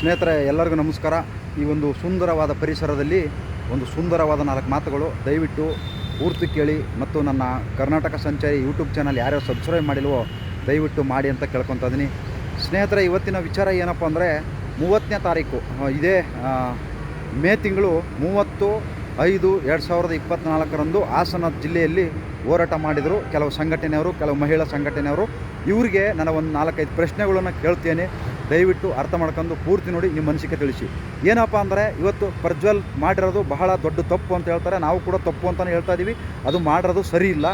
ಸ್ನೇಹಿತರೆ, ಎಲ್ಲರಿಗೂ ನಮಸ್ಕಾರ. ಈ ಒಂದು ಸುಂದರವಾದ ಪರಿಸರದಲ್ಲಿ ಒಂದು ಸುಂದರವಾದ ನಾಲ್ಕು ಮಾತುಗಳು. ದಯವಿಟ್ಟು ಪೂರ್ತಿ ಕೇಳಿ ಮತ್ತು ನನ್ನ ಕರ್ನಾಟಕ ಸಂಚಾರಿ ಯೂಟ್ಯೂಬ್ ಚಾನಲ್ ಯಾರ್ಯಾರು ಸಬ್ಸ್ಕ್ರೈಬ್ ಮಾಡಿಲ್ವೋ ದಯವಿಟ್ಟು ಮಾಡಿ ಅಂತ ಕೇಳ್ಕೊತಾ ಇದ್ದೀನಿ. ಸ್ನೇಹಿತರೆ, ಇವತ್ತಿನ ವಿಚಾರ ಏನಪ್ಪ ಅಂದರೆ, ಮೂವತ್ತನೇ ತಾರೀಕು ಇದೇ ಮೇ ತಿಂಗಳು ಮೂವತ್ತು ಐದು ಎರಡು ಸಾವಿರದ ಇಪ್ಪತ್ತ್ನಾಲ್ಕರಂದು ಹಾಸನ ಜಿಲ್ಲೆಯಲ್ಲಿ ಹೋರಾಟ ಮಾಡಿದರು ಕೆಲವು ಸಂಘಟನೆಯವರು, ಕೆಲವು ಮಹಿಳಾ ಸಂಘಟನೆಯವರು. ಇವರಿಗೆ ನನ್ನ ಒಂದು ನಾಲ್ಕೈದು ಪ್ರಶ್ನೆಗಳನ್ನು ಕೇಳ್ತೇನೆ. ದಯವಿಟ್ಟು ಅರ್ಥ ಮಾಡ್ಕೊಂಡು ಪೂರ್ತಿ ನೋಡಿ ನಿಮ್ಮ ಮನಸ್ಸಿಗೆ ತಿಳಿಸಿ. ಏನಪ್ಪ ಅಂದರೆ ಇವತ್ತು ಪ್ರಜ್ವಲ್ ಮಾಡಿರೋದು ಬಹಳ ದೊಡ್ಡ ತಪ್ಪು ಅಂತ ಹೇಳ್ತಾರೆ. ನಾವು ಕೂಡ ತಪ್ಪು ಅಂತಲೇ ಹೇಳ್ತಾ ಇದ್ದೀವಿ. ಅದು ಮಾಡಿರೋದು ಸರಿ ಇಲ್ಲ.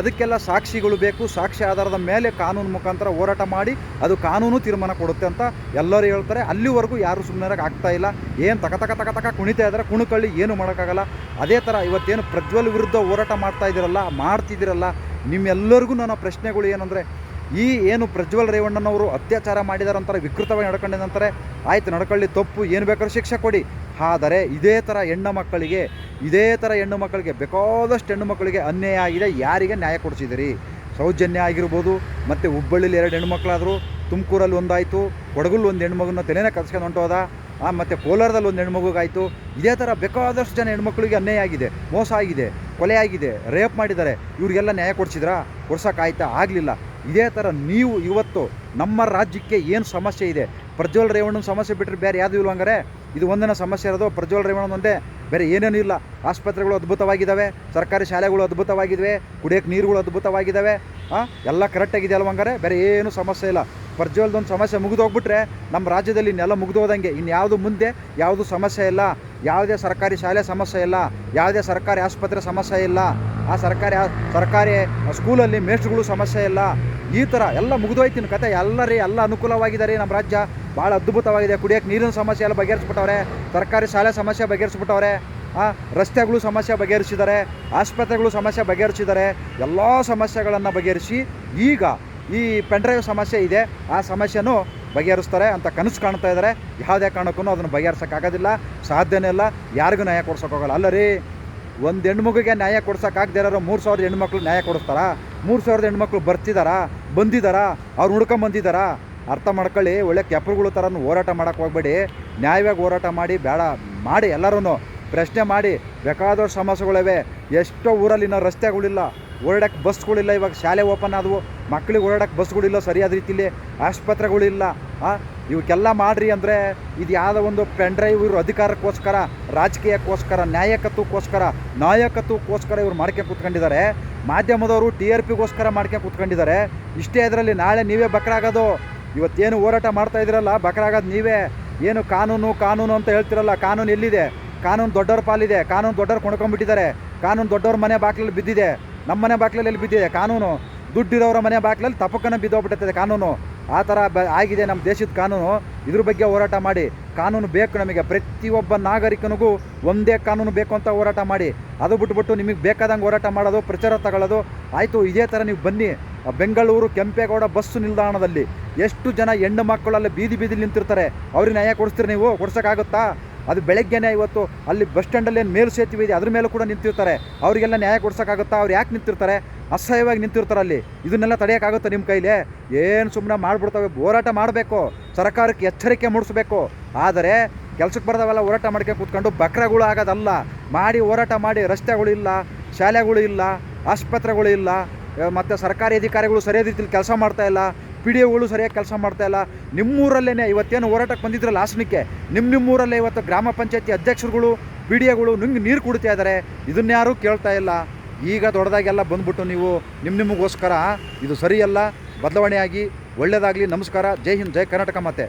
ಅದಕ್ಕೆಲ್ಲ ಸಾಕ್ಷಿಗಳು ಬೇಕು. ಸಾಕ್ಷಿ ಆಧಾರದ ಮೇಲೆ ಕಾನೂನು ಮುಖಾಂತರ ಹೋರಾಟ ಮಾಡಿ ಅದು ಕಾನೂನು ತೀರ್ಮಾನ ಕೊಡುತ್ತೆ ಅಂತ ಎಲ್ಲರೂ ಹೇಳ್ತಾರೆ. ಅಲ್ಲಿವರೆಗೂ ಯಾರು ಸುಮ್ಮನೆ ಆಗ್ತಾ ಇಲ್ಲ. ಏನು ತಕ ತಕ ತಕ ತಕ ಕುಣಿತಾ ಇದ್ದಾರೆ. ಕುಣುಕಳ್ಳಿ ಏನು ಮಾಡೋಕ್ಕಾಗಲ್ಲ. ಅದೇ ಥರ ಇವತ್ತೇನು ಪ್ರಜ್ವಲ್ ವಿರುದ್ಧ ಹೋರಾಟ ಮಾಡ್ತಾ ಇದ್ದೀರಲ್ಲ, ಮಾಡ್ತಿದ್ದೀರಲ್ಲ, ನಿಮ್ಮೆಲ್ಲರಿಗೂ ನನ್ನ ಪ್ರಶ್ನೆಗಳು ಏನಂದರೆ ಈ ಏನು ಪ್ರಜ್ವಲ್ ರೇವಣ್ಣನವರು ಅತ್ಯಾಚಾರ ಮಾಡಿದಾರೆ ಅಂತಾರೆ, ವಿಕೃತವಾಗಿ ನಡ್ಕೊಂಡಿದ್ದಂತಾರೆ ಆಯ್ತು ನಡ್ಕೊಳ್ಳಿ, ತಪ್ಪು, ಏನು ಬೇಕಾದ್ರೂ ಶಿಕ್ಷೆ ಕೊಡಿ. ಆದರೆ ಇದೇ ಥರ ಹೆಣ್ಣು ಮಕ್ಕಳಿಗೆ, ಇದೇ ಥರ ಹೆಣ್ಣು ಮಕ್ಕಳಿಗೆ, ಬೇಕಾದಷ್ಟು ಹೆಣ್ಣು ಮಕ್ಕಳಿಗೆ ಅನ್ಯಾಯ ಆಗಿದೆ, ಯಾರಿಗೆ ನ್ಯಾಯ ಕೊಡಿಸಿದಿರಿ ಸೌಜನ್ಯ ಆಗಿರ್ಬೋದು, ಮತ್ತು ಹುಬ್ಬಳ್ಳಿಲಿ ಎರಡು ಹೆಣ್ಮಕ್ಳಾದರು ತುಮಕೂರಲ್ಲಿ ಒಂದಾಯಿತು, ಕೊಡಗಲ್ಲಿ ಒಂದು ಹೆಣ್ಮಗುನ ತಲೆನೇ ಕಲ್ಸ್ಕೊಂಡು ಹೊಂಟೋದ ಮತ್ತು ಕೋಲಾರದಲ್ಲಿ ಒಂದು ಹೆಣ್ಮಗುಗಾಯಿತು ಇದೇ ಥರ ಬೇಕಾದಷ್ಟು ಜನ ಹೆಣ್ಮಕ್ಳಿಗೆ ಅನ್ಯಾಯ ಆಗಿದೆ, ಮೋಸ ಆಗಿದೆ, ಕೊಲೆ ಆಗಿದೆ, ರೇಪ್ ಮಾಡಿದ್ದಾರೆ, ಇವರಿಗೆಲ್ಲ ನ್ಯಾಯ ಕೊಡಿಸಿದ್ರಾ? ಕೊಡ್ಸೋಕ್ಕಾಯ್ತಾ? ಆಗಲಿಲ್ಲ. ಇದೇ ಥರ ನೀವು ಇವತ್ತು ನಮ್ಮ ರಾಜ್ಯಕ್ಕೆ ಏನು ಸಮಸ್ಯೆ ಇದೆ? ಪ್ರಜ್ವಲ್ ರೇವಣ್ಣನ ಸಮಸ್ಯೆ ಬಿಟ್ಟರೆ ಬೇರೆ ಯಾವುದೂ ಇಲ್ಲ ಹಂಗಾರೆ? ಇದು ಒಂದಿನ ಸಮಸ್ಯೆ ಇರೋದು ಪ್ರಜ್ವಲ್ ರೇವಣ್ಣನ ಒಂದೇ. ಬೇರೆ ಏನೇನೂ ಇಲ್ಲ. ಆಸ್ಪತ್ರೆಗಳು ಅದ್ಭುತವಾಗಿದ್ದಾವೆ ಸರ್ಕಾರಿ ಶಾಲೆಗಳು ಅದ್ಭುತವಾಗಿದ್ದಾವೆ ಕುಡಿಯೋಕ್ಕೆ ನೀರುಗಳು ಅದ್ಭುತವಾಗಿದ್ದಾವೆ ಎಲ್ಲ ಕರೆಕ್ಟಾಗಿದೆ ಅಲ್ವ ಹಂಗಾರೆ? ಬೇರೆ ಏನೂ ಸಮಸ್ಯೆ ಇಲ್ಲ. ಪ್ರಜ್ವಲ್ದೊಂದು ಸಮಸ್ಯೆ ಮುಗಿದೋಗ್ಬಿಟ್ರೆ ನಮ್ಮ ರಾಜ್ಯದಲ್ಲಿ ಇನ್ನೆಲ್ಲ ಮುಗಿದೋದಂಗೆ. ಇನ್ಯಾವುದು ಮುಂದೆ ಯಾವುದು ಸಮಸ್ಯೆ ಇಲ್ಲ. ಯಾವುದೇ ಸರ್ಕಾರಿ ಶಾಲೆ ಸಮಸ್ಯೆ ಇಲ್ಲ. ಯಾವುದೇ ಸರ್ಕಾರಿ ಆಸ್ಪತ್ರೆ ಸಮಸ್ಯೆ ಇಲ್ಲ. ಆ ಸರ್ಕಾರಿ ಸರ್ಕಾರಿ ಸ್ಕೂಲಲ್ಲಿ ಮೇಸ್ಟ್ರುಗಳು ಸಮಸ್ಯೆ ಇಲ್ಲ. ಈ ಥರ ಎಲ್ಲ ಮುಗಿದೋಯ್ತಿನ ಕತೆ. ಎಲ್ಲರೇ ಎಲ್ಲ ಅನುಕೂಲವಾಗಿದೆ ರೀ ನಮ್ಮ ರಾಜ್ಯ. ಭಾಳ ಅದ್ಭುತವಾಗಿದೆ. ಕುಡಿಯೋಕ್ಕೆ ನೀರಿನ ಸಮಸ್ಯೆ ಎಲ್ಲ ಬಗೆಹರಿಸ್ಬಿಟ್ಟವ್ರೆ. ಸರ್ಕಾರಿ ಶಾಲೆ ಸಮಸ್ಯೆ ಬಗೆಹರಿಸ್ಬಿಟ್ಟವ್ರೆ. ರಸ್ತೆಗಳು ಸಮಸ್ಯೆ ಬಗೆಹರಿಸಿದ್ದಾರೆ. ಆಸ್ಪತ್ರೆಗಳು ಸಮಸ್ಯೆ ಬಗೆಹರಿಸಿದ್ದಾರೆ. ಎಲ್ಲ ಸಮಸ್ಯೆಗಳನ್ನು ಬಗೆಹರಿಸಿ ಈಗ ಈ ಪೆನ್ಡ್ರೈವ್ ಸಮಸ್ಯೆ ಇದೆ. ಆ ಸಮಸ್ಯೆನೂ ಬಗೆಹರಿಸ್ತಾರೆ ಅಂತ ಕನಸು ಕಾಣ್ತಾ ಇದ್ದಾರೆ ಯಾವುದೇ ಕಾರಣಕ್ಕೂ ಅದನ್ನು ಬಗೆಹರಿಸೋಕ್ಕಾಗೋದಿಲ್ಲ ಸಾಧ್ಯನೇ ಇಲ್ಲ. ಯಾರಿಗೂ ನ್ಯಾಯ ಕೊಡ್ಸೋಕ್ಕಾಗಲ್ಲ ಅಲ್ಲ ರೀ, ಒಂದು ಹೆಣ್ಮಗುಗೆ ನ್ಯಾಯ ಕೊಡ್ಸೋಕ್ಕಾಗದೇ ಇರೋರು ಮೂರು ಸಾವಿರದ ಹೆಣ್ಮಕ್ಳು ನ್ಯಾಯ ಕೊಡಿಸ್ತಾರಾ? ಮೂರು ಸಾವಿರದ ಹೆಣ್ಮಕ್ಳು ಬರ್ತಿದ್ದಾರಾ ಬಂದಿದ್ದಾರಾ ಅವ್ರು ಹುಡ್ಕೊಂಬಂದಿದ್ದಾರಾ ಅರ್ಥ ಮಾಡ್ಕೊಳ್ಳಿ. ಒಳ್ಳೆ ಕೆಪ್ಪರುಗಳು ಥರ ಹೋರಾಟ ಮಾಡೋಕ್ಕೆ ಹೋಗ್ಬೇಡಿ. ನ್ಯಾಯವಾಗಿ ಹೋರಾಟ ಮಾಡಿ, ಬೇಡ, ಮಾಡಿ ಎಲ್ಲರೂ ಪ್ರಶ್ನೆ ಮಾಡಿ ಬೇಕಾದಷ್ಟು ಸಮಸ್ಯೆಗಳಿವೆ. ಎಷ್ಟೋ ಊರಲ್ಲಿ ಇನ್ನೂ ರಸ್ತೆಗಳಿಲ್ಲ. ಓಡಾಡಕ್ಕೆ ಬಸ್ಗಳಿಲ್ಲ, ಇವಾಗ ಶಾಲೆ ಓಪನ್ ಆದವು. ಮಕ್ಕಳಿಗೆ ಓಡಾಡಕ್ಕೆ ಬಸ್ಗಳಿಲ್ಲ, ಸರಿಯಾದ ರೀತಿಲಿ ಆಸ್ಪತ್ರೆಗಳಿಲ್ಲ. ಇವಕ್ಕೆಲ್ಲ ಮಾಡ್ರಿ ಅಂದರೆ ಇದು ಯಾವುದೋ ಒಂದು ಪೆಂಡ್ರೈವ್ ಇವರು ಅಧಿಕಾರಕ್ಕೋಸ್ಕರ, ರಾಜಕೀಯಕ್ಕೋಸ್ಕರ ನ್ಯಾಯಕತ್ವಕ್ಕೋಸ್ಕರ ನಾಯಕತ್ವಕ್ಕೋಸ್ಕರ ಇವ್ರು ಮಾಡ್ಕೊಂಡು ಕೂತ್ಕೊಂಡಿದ್ದಾರೆ. ಮಾಧ್ಯಮದವರು ಟಿ ಆರ್ ಪಿಗೋಸ್ಕರ ಮಾಡ್ಕೊಂಡು ಕೂತ್ಕೊಂಡಿದ್ದಾರೆ. ಇಷ್ಟೇ ಇದರಲ್ಲಿ ನಾಳೆ ನೀವೇ ಬಕ್ರಾಗೋದು. ಇವತ್ತೇನು ಹೋರಾಟ ಮಾಡ್ತಾ ಇದ್ದೀರಲ್ಲ, ಬಕ್ರಾಗೋದು ನೀವೇ. ಏನು ಕಾನೂನು ಕಾನೂನು ಅಂತ ಹೇಳ್ತಿರಲ್ಲ, ಕಾನೂನು ಎಲ್ಲಿದೆ? ಕಾನೂನು ದೊಡ್ಡವ್ರ ಪಾಲಿದೆ, ಕಾನೂನು ದೊಡ್ಡವ್ರು ಕೊಂಡ್ಕೊಂಡ್ಬಿಟ್ಟಿದ್ದಾರೆ. ಕಾನೂನು ದೊಡ್ಡವ್ರ ಮನೆ ಬಾಗಿಲಲ್ಲಿ ಬಿದ್ದಿದೆ. ನಮ್ಮ ಮನೆ ಬಾಗಿಲಲ್ಲಿ ಎಲ್ಲಿ ಬಿದ್ದಿದೆ, ಕಾನೂನು. ದುಡ್ಡಿರೋರ ಮನೆ ಬಾಗಿಲಲ್ಲಿ ತಪ್ಪಕ್ಕನ ಬಿದ್ದೋಗ್ಬಿಟ್ಟಿರ್ತದೆ ಕಾನೂನು. ಆ ಥರ ಬ, ಆಗಿದೆ ನಮ್ಮ ದೇಶದ ಕಾನೂನು. ಇದ್ರ ಬಗ್ಗೆ ಹೋರಾಟ ಮಾಡಿ. ಕಾನೂನು ಬೇಕು ನಮಗೆ. ಪ್ರತಿಯೊಬ್ಬ ನಾಗರಿಕನಿಗೂ ಒಂದೇ ಕಾನೂನು ಬೇಕು ಅಂತ ಹೋರಾಟ ಮಾಡಿ. ಅದು ಬಿಟ್ಬಿಟ್ಟು ನಿಮಗೆ ಬೇಕಾದಂಗೆ ಹೋರಾಟ ಮಾಡೋದು, ಪ್ರಚಾರ ತಗೊಳ್ಳೋದು. ಆಯಿತು, ಇದೇ ಥರ ನೀವು ಬನ್ನಿ. ಬೆಂಗಳೂರು, ಕೆಂಪೇಗೌಡ ಬಸ್ಸು ನಿಲ್ದಾಣದಲ್ಲಿ ಎಷ್ಟು ಜನ ಹೆಣ್ಣು ಮಕ್ಕಳಲ್ಲಿ ಬೀದಿ ಬೀದಿ ನಿಂತಿರ್ತಾರೆ. ಅವ್ರಿಗೆ ನ್ಯಾಯ ಕೊಡಿಸ್ತೀರಿ ನೀವು? ಕೊಡ್ಸೋಕ್ಕಾಗುತ್ತಾ? ಅದು ಬೆಳಗ್ಗೆನೇ ಇವತ್ತು ಅಲ್ಲಿ ಬಸ್ ಸ್ಟ್ಯಾಂಡಲ್ಲಿ ಏನು ಮೇಲು ಸೇತುವೆ ಇದೆ, ಅದ್ರ ಮೇಲೂ ಕೂಡ ನಿಂತಿರ್ತಾರೆ. ಅವರಿಗೆಲ್ಲ ನ್ಯಾಯ ಕೊಡ್ಸೋಕ್ಕಾಗುತ್ತಾ? ಅವ್ರು ಯಾಕೆ ನಿಂತಿರ್ತಾರೆ? ಅಸಹ್ಯವಾಗಿ ನಿಂತಿರ್ತಾರೆ ಅಲ್ಲಿ. ಇದನ್ನೆಲ್ಲ ತಡೆಯೋಕ್ಕಾಗುತ್ತೆ ನಿಮ್ಮ ಕೈಲಿ? ಏನು ಸುಮ್ಮನೆ ಮಾಡಿಬಿಡ್ತವೆ? ಹೋರಾಟ ಮಾಡಬೇಕು. ಸರ್ಕಾರಕ್ಕೆ ಎಚ್ಚರಿಕೆ ಮೂಡಿಸಬೇಕು. ಆದರೆ ಕೆಲಸಕ್ಕೆ ಬರ್ದವೆಲ್ಲ ಹೋರಾಟ ಮಾಡ್ಕೊಂಡು ಕೂತ್ಕೊಂಡು ಬಕ್ರಗಳು ಆಗೋದಲ್ಲ. ಮಾಡಿ ಹೋರಾಟ ಮಾಡಿ ರಸ್ತೆಗಳು ಇಲ್ಲ, ಶಾಲೆಗಳು ಇಲ್ಲ, ಆಸ್ಪತ್ರೆಗಳು ಇಲ್ಲ, ಮತ್ತು ಸರ್ಕಾರಿ ಅಧಿಕಾರಿಗಳು ಸರಿಯಾದ ರೀತಿಯಲ್ಲಿ ಕೆಲಸ ಮಾಡ್ತಾ ಇಲ್ಲ. ಪಿ ಡಿ ಒಗಳು ಸರಿಯಾಗಿ ಕೆಲಸ ಮಾಡ್ತಾ ಇಲ್ಲ. ನಿಮ್ಮೂರಲ್ಲೇ ಇವತ್ತೇನು ಹೋರಾಟಕ್ಕೆ ಬಂದಿದ್ರಲ್ಲ ಹಾಸನಕ್ಕೆ ನಿಮ್ಮ ನಿಮ್ಮೂರಲ್ಲೇ ಇವತ್ತು ಗ್ರಾಮ ಪಂಚಾಯತಿ ಅಧ್ಯಕ್ಷರುಗಳು ಪಿ ಡಿ ಎಗಳು ನಿಮ್ಗೆ ನೀರು ಕುಡಿತಾ ಇದ್ದಾರೆ. ಇದನ್ಯಾರೂ ಕೇಳ್ತಾ ಇಲ್ಲ. ಈಗ ದೊಡ್ಡದಾಗೆಲ್ಲ ಬಂದ್ಬಿಟ್ಟು ನೀವು ನಿಮ್ಮ ನಿಮಗೋಸ್ಕರ, ಇದು ಸರಿಯಲ್ಲ, ಬದಲಾವಣೆಯಾಗಿ ಒಳ್ಳೆಯದಾಗಲಿ ನಮಸ್ಕಾರ, ಜೈ ಹಿಂದ್, ಜೈ ಕರ್ನಾಟಕ ಮತ್ತೆ